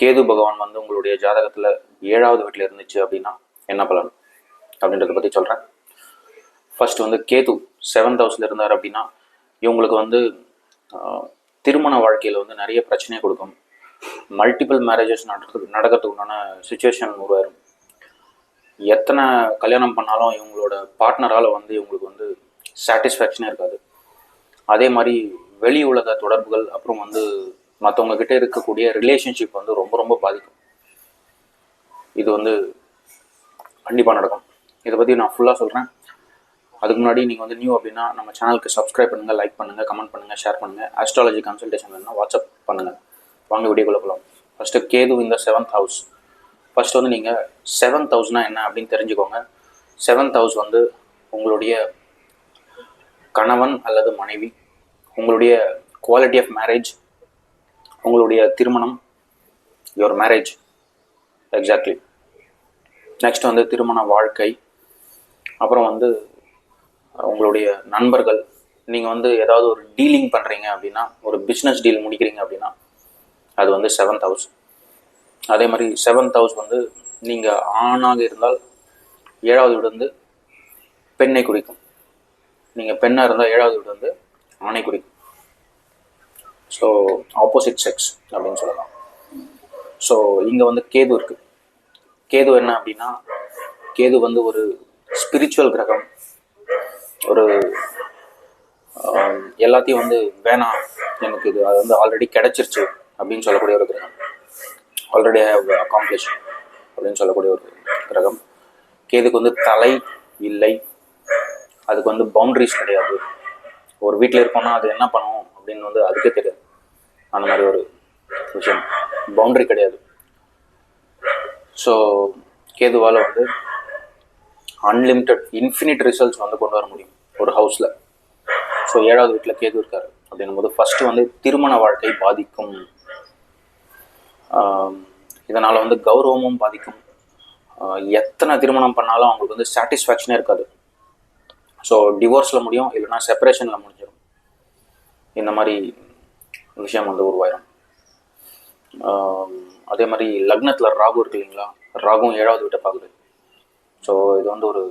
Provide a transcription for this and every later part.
கேது பகவான் வந்து உங்களுடைய ஜாதகத்தில் ஏழாவது வீட்டில் இருந்துச்சு அப்படின்னா என்ன பலன் அப்படின்றத பற்றி சொல்கிறேன் ஃபர்ஸ்ட் வந்து கேது செவன்த் ஹவுஸில் இருந்தார் அப்படின்னா இவங்களுக்கு வந்து திருமண வாழ்க்கையில் வந்து நிறைய பிரச்சனையை கொடுக்கும். மல்டிபிள் மேரேஜஸ் நடக்கிறதுக்கு நடக்கிறதுக்கு உண்டான சுச்சுவேஷன் உருவாயிரும். எத்தனை கல்யாணம் பண்ணாலும் இவங்களோட பார்ட்னரால் வந்து இவங்களுக்கு வந்து சாட்டிஸ்ஃபேக்ஷனே இருக்காது. அதே மாதிரி வெளி உலக தொடர்புகள் அப்புறம் வந்து மற்றவங்க கிட்ட இருக்கக்கூடிய ரிலேஷன்ஷிப் வந்து ரொம்ப ரொம்ப பாதிக்கும். இது வந்து கண்டிப்பாக நடக்கும். இதை பற்றி நான் ஃபுல்லாக சொல்கிறேன் அதுக்கு முன்னாடி நீங்கள் வந்து நியூ அப்படின்னா நம்ம சேனலுக்கு சப்ஸ்கிரைப் பண்ணுங்கள் லைக் பண்ணுங்கள் கமெண்ட் பண்ணுங்கள் ஷேர் பண்ணுங்கள் அஸ்ட்ராலஜி கன்சல்டேஷன் வேணும்னா வாட்ஸ்அப் பண்ணுங்கள் வாங்க வீடியோக்குள்ள போகலாம் ஃபஸ்ட்டு கேது இந்த செவன்த் ஹவுஸ் ஃபஸ்ட் வந்து நீங்கள் செவன்த் ஹவுஸ்னா என்ன அப்படின்னு தெரிஞ்சுக்கோங்க. செவன்த் ஹவுஸ் வந்து உங்களுடைய கணவன் அல்லது மனைவி உங்களுடைய குவாலிட்டி ஆஃப் மேரேஜ் உங்களுடைய திருமணம் யுவர் மேரேஜ் எக்ஸாக்ட்லி நெக்ஸ்ட் வந்து திருமண வாழ்க்கை. அப்புறம் வந்து உங்களுடைய நண்பர்கள். நீங்கள் வந்து ஏதாவது ஒரு டீலிங் பண்ணுறீங்க அப்படின்னா ஒரு பிஸ்னஸ் டீல் முடிக்கிறீங்க அப்படின்னா அது வந்து செவன்த் ஹவுஸ் அதே மாதிரி செவன்த் ஹவுஸ் வந்து நீங்கள் ஆணாக இருந்தால் ஏழாவது வீடு வந்து பெண்ணை குறிக்கும். நீங்கள் பெண்ணாக இருந்தால் ஏழாவது வீடு வந்து ஆணை குறிக்கும். ஸோ ஆப்போசிட் செக்ஸ் அப்படின்னு சொல்லலாம். ஸோ இங்கே வந்து கேது இருக்குது கேது என்ன அப்படின்னா கேது வந்து ஒரு ஸ்பிரிச்சுவல் கிரகம். ஒரு எல்லாத்தையும் வந்து வேணாம் எனக்கு இது அது வந்து ஆல்ரெடி கிடைச்சிருச்சு அப்படின்னு சொல்லக்கூடிய ஒரு கிரகம். ஆல்ரெடி ஹேவ் அக்காம்ப்ளிஷ் அப்படின்னு சொல்லக்கூடிய ஒரு கிரகம். கேதுக்கு வந்து தலை இல்லை. அதுக்கு வந்து பவுண்ட்ரிஸ் கிடையாது. ஒரு வீட்டில் இருக்கோம்னா அது என்ன பண்ணும் அப்படின்னு வந்து அதுக்கே தெரியாது. அந்த மாதிரி ஒரு விஷயம். பவுண்டரி கிடையாது. ஸோ கேதுவால் வந்து அன்லிமிட்டெட் இன்ஃபினிட் ரிசல்ட்ஸ் வந்து கொண்டு வர முடியும் ஒரு ஹவுஸில் ஸோ ஏழாவது வீட்டில் கேது இருக்காரு. அப்படின்னும் போது ஃபஸ்ட்டு வந்து திருமண வாழ்க்கை பாதிக்கும். இதனால் வந்து கௌரவமும் பாதிக்கும். எத்தனை திருமணம் பண்ணாலும் அவங்களுக்கு வந்து சாட்டிஸ்ஃபேக்ஷனே இருக்காது. ஸோ டிவோர்ஸில் முடியும் இல்லைன்னா செப்பரேஷனில் முடிஞ்சிடும் இந்த மாதிரி விஷயம் வந்து உருவாயிரும். அதே மாதிரி லக்னத்தில் ராகு இருக்கு இல்லைங்களா? ராகும் ஏழாவது வீட்டை பார்க்குது. ஸோ இது வந்து ஒரு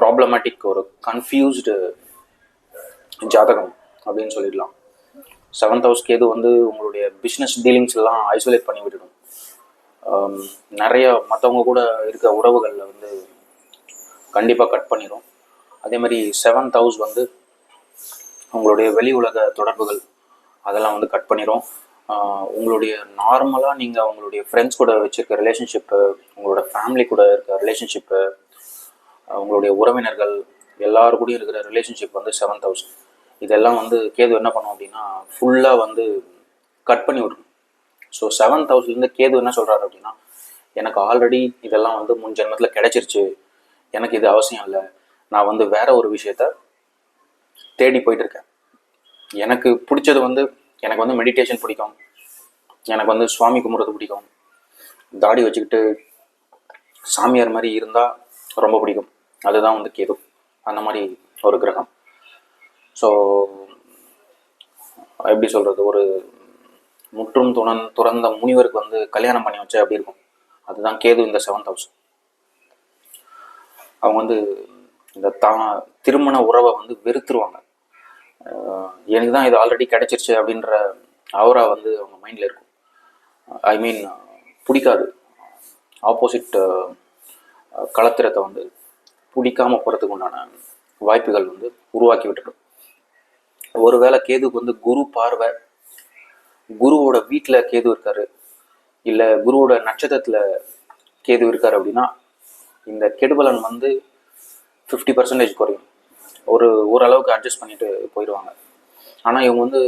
ப்ராப்ளமேட்டிக் ஒரு கன்ஃபியூஸ்டு ஜாதகம் அப்படின்னு சொல்லிடலாம். செவன்த் ஹவுஸ் கேது வந்து உங்களுடைய பிஸ்னஸ் டீலிங்ஸ் எல்லாம் ஐசோலேட் பண்ணி விட்டுடும். நிறைய மற்றவங்க கூட இருக்க உறவுகளில் வந்து கண்டிப்பாக கட் பண்ணிடும் அதே மாதிரி செவன்த் ஹவுஸ் வந்து உங்களுடைய வெளி உலக தொடர்புகள் அதெல்லாம் வந்து கட் பண்ணிடும் உங்களுடைய நார்மலாக நீங்கள் உங்களுடைய ஃப்ரெண்ட்ஸ் கூட வச்சுருக்க ரிலேஷன்ஷிப்பு உங்களோட ஃபேமிலி கூட இருக்க ரிலேஷன்ஷிப்பு உங்களுடைய உறவினர்கள் எல்லாரு கூடயும் இருக்கிற ரிலேஷன்ஷிப் வந்து செவன் தௌசண்ட் இதெல்லாம் வந்து கேது என்ன பண்ணும் அப்படின்னா ஃபுல்லாக வந்து கட் பண்ணி விடும் ஸோ செவன் தௌசண்ட்லேருந்து கேது என்ன சொல்கிறாரு அப்படின்னா எனக்கு ஆல்ரெடி இதெல்லாம் வந்து முன் ஜென்மத்தில் கிடைச்சிருச்சு. எனக்கு இது அவசியம் இல்லை. நான் வந்து வேற ஒரு விஷயத்த தேடி போயிட்டு இருக்கேன். எனக்கு பிடிச்சது வந்து எனக்கு வந்து மெடிடேஷன் பிடிக்கும். எனக்கு வந்து சுவாமி கும்பிட்றது பிடிக்கும். தாடி வச்சுக்கிட்டு சாமியார் மாதிரி இருந்தால் ரொம்ப பிடிக்கும். அதுதான் வந்து கேது. அந்த மாதிரி ஒரு கிரகம். ஸோ எப்படி சொல்கிறது ஒரு முற்றும் துணன் துறந்த முனிவருக்கு வந்து கல்யாணம் பண்ணி வச்சா அப்படி இருக்கும்? அதுதான் கேது இந்த செவன்த் ஹவுஸ் அவங்க வந்து இந்த தா திருமண உறவை வந்து வெறுத்துருவாங்க. எனக்கு தான் இது ஆல்ரெடி கிடைச்சிருச்சு அப்படின்ற அவரா வந்து அவங்க மைண்டில் இருக்கும். ஐ மீன் பிடிக்காது. ஆப்போசிட் களத்திரத்தை வந்து பிடிக்காமல் போகிறதுக்கு உண்டான வாய்ப்புகள் வந்து உருவாக்கி விட்டுடும். ஒருவேளை கேதுக்கு வந்து குரு பார்வை குருவோட வீட்டில் கேது இருக்காரு இல்லை குருவோட நட்சத்திரத்தில் கேது இருக்காரு அப்படின்னா இந்த கெடுபலன் வந்து ஃபிஃப்டி பர்சன்டேஜ் குறையும். ஒரு ஓரளவுக்கு அட்ஜஸ்ட் பண்ணிட்டு போயிடுவாங்க. ஆனால் இவங்க வந்து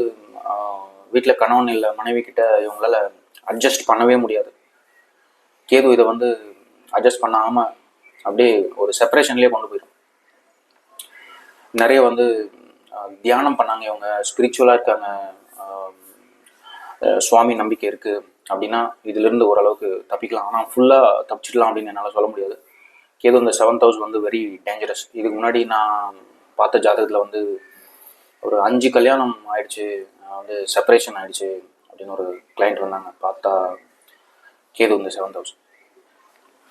வீட்டில் கணவன் இல்லை மனைவி கிட்ட இவங்களால அட்ஜஸ்ட் பண்ணவே முடியாது. கேது இதை வந்து அட்ஜஸ்ட் பண்ணாமல் அப்படியே ஒரு செப்பரேஷன்லேயே கொண்டு போயிடும். நிறைய வந்து தியானம் பண்ணாங்க இவங்க. ஸ்பிரிச்சுவலாக இருக்காங்க. சுவாமி நம்பிக்கை இருக்குது அப்படின்னா இதுலேருந்து ஓரளவுக்கு தப்பிக்கலாம். ஆனால் ஃபுல்லாக தப்பிச்சிடலாம் அப்படின்னு என்னால் சொல்ல முடியாது. கேது இந்த செவன்த் ஹவுஸ் வந்து வெரி டேஞ்சரஸ் இதுக்கு முன்னாடி நான் பார்த்த ஜாதகத்தில் வந்து ஒரு அஞ்சு கல்யாணம் ஆயிடுச்சு வந்து செப்பரேஷன் ஆயிடுச்சு அப்படின்னு ஒரு கிளைண்ட் வந்தாங்க. பார்த்தா கேது வந்து செவன்த் ஹவுஸ்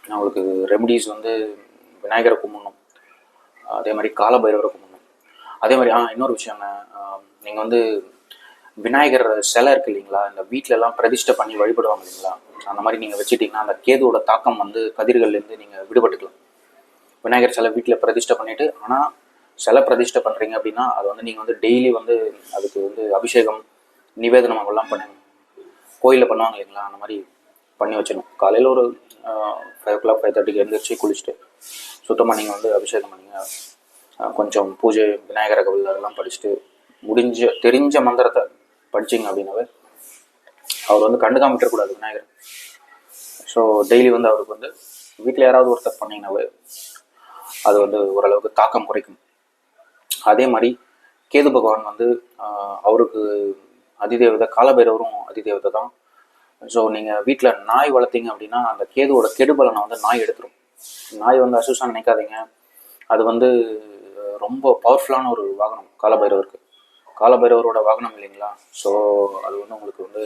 அவங்களுக்கு ரெமடிஸ் வந்து விநாயகரை கும்பிடணும். அதே மாதிரி காலபைரவரை கும்பிடணும். அதே மாதிரி ஆ இன்னொரு விஷயங்க நீங்கள் வந்து விநாயகர் சிலை இருக்கு இல்லைங்களா? இந்த வீட்டிலலாம் பிரதிஷ்டை பண்ணி வழிபடுவாங்க இல்லைங்களா? அந்த மாதிரி நீங்கள் வச்சுட்டிங்கன்னா அந்த கேதுவோட தாக்கம் வந்து கதிர்கள்லேருந்து நீங்கள் விடுபட்டுக்கலாம். விநாயகர் சிலை வீட்டில் பிரதிஷ்டை பண்ணிவிட்டு ஆனால் சிலை பிரதிஷ்டை பண்ணுறீங்க அப்படின்னா அது வந்து நீங்கள் வந்து டெய்லி வந்து அதுக்கு வந்து அபிஷேகம் நிவேதனம் எல்லாம் பண்ணுங்க. கோயிலில் பண்ணுவாங்க இல்லைங்களா? அந்த மாதிரி பண்ணி வச்சிடணும். காலையில் ஒரு ஃபைவ் ஓ கிளாக் ஃபைவ் தேர்ட்டிக்கு எழுந்திரிச்சு குளிச்சுட்டு சுத்தமாக நீங்கள் வந்து அபிஷேகம் பண்ணிங்க. கொஞ்சம் பூஜை விநாயகர கவில் அதெல்லாம் படிச்சுட்டு முடிஞ்ச தெரிஞ்ச மந்திரத்தை படிச்சிங்க அப்படின்னாவே அவர் வந்து கண்டுக்காம விட்டுறக்கூடாது விநாயகர். ஸோ டெய்லி வந்து அவருக்கு வந்து வீட்டில் யாராவது ஒருத்தர் பண்ணீங்கன்னாவே அது வந்து ஓரளவுக்கு தாக்கம் குறைக்கும். அதே மாதிரி கேது பகவான் வந்து அவருக்கு அதிதேவதை காலபைரவரும் அதிதேவதை தான். ஸோ நீங்கள் வீட்டில் நாய் வளர்த்தீங்க அப்படின்னா அந்த கேதுவோட கெடுபலனை வந்து நாய் எடுத்துரும். நாய் வந்து அசுசா நினைக்காதீங்க. அது வந்து ரொம்ப பவர்ஃபுல்லான ஒரு வாகனம் காலபைரவருக்கு. காலபைரவரோட வாகனம் இல்லைங்களா? ஸோ அது வந்து உங்களுக்கு வந்து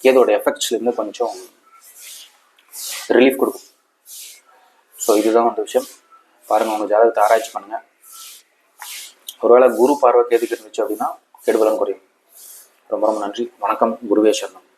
கேதோட எஃபெக்ட்ஸ்லேருந்து கொஞ்சம் ரிலீஃப் கொடுக்கும். ஸோ இதுதான் வந்து விஷயம். பாருங்கள் உங்கள் ஜாதகத்தை ஆராய்ச்சி பண்ணுங்கள் ஒருவேளை குரு பார்வை கேதுக்கு இருந்துச்சு அப்படின்னா கெடுபலம் குறையும். ரொம்ப ரொம்ப நன்றி. வணக்கம். குருவே சரணம்.